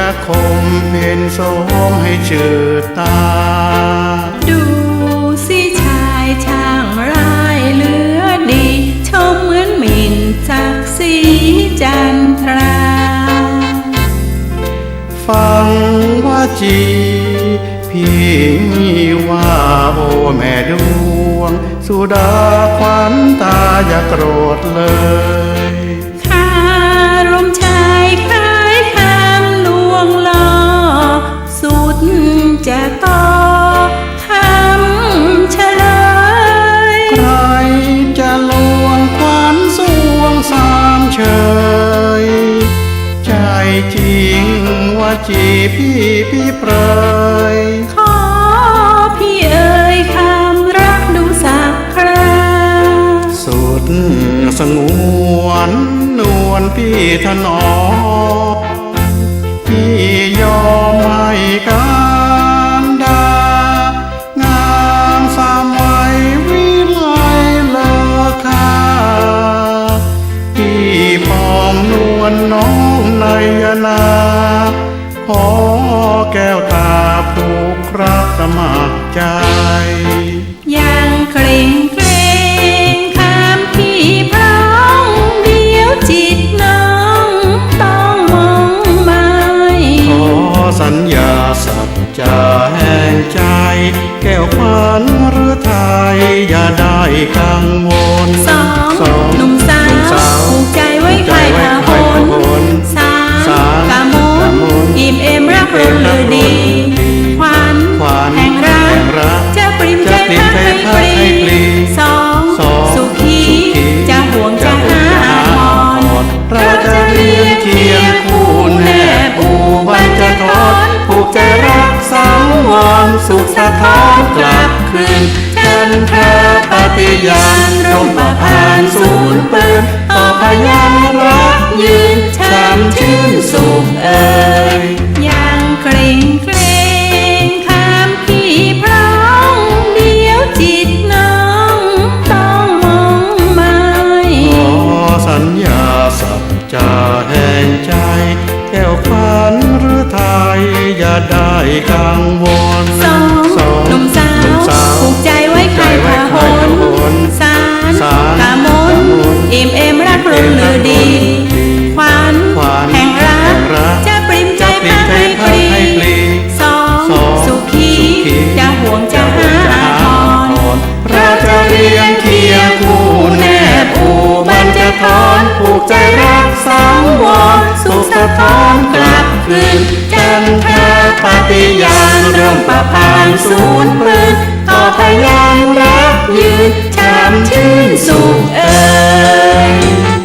อนจะคมเป็นโสมให้ชื่อตา ดูสิชายช่างร้ายเหลือดี ชมเหมือนหมิ่นศักดิ์ศรีจันทรา ฟังว่าจีพี่มีว่าโอแม่ดวง สุดาควันตาอย่าโกรธเลย ว่าจีพี่พี่เปรยขอพี่เอ่ยคำรักดูสักคราสุดสงวนนวลพี่ถนอมพี่ยอม อแก้วตาผูกรักสมัครใจยังเกรงเกรงคำพี่พร้องเดียวจิตน้องต้องมองไม่ขอสัญญาสัจจะแห่งใจ แก้วขวัญหรือไทยอย่าได้กังวล สะท้อนกลับคืนจันทราปฏิญาณร่มประพานศูนย์ปืนต่อพยันรักยืนช้ำชื่นสุขเอ่ย วงจะหาพรเราจะเรียงเคียงคู่แนบอูบรรจะทอนผูกใจรักสังวรสุขสะท้อนกลับคืนจันทราปฏิญาณเริ่มประพานศูนย์ปืนต่อพยานรักยืนชามชื่นสุขเอ่ย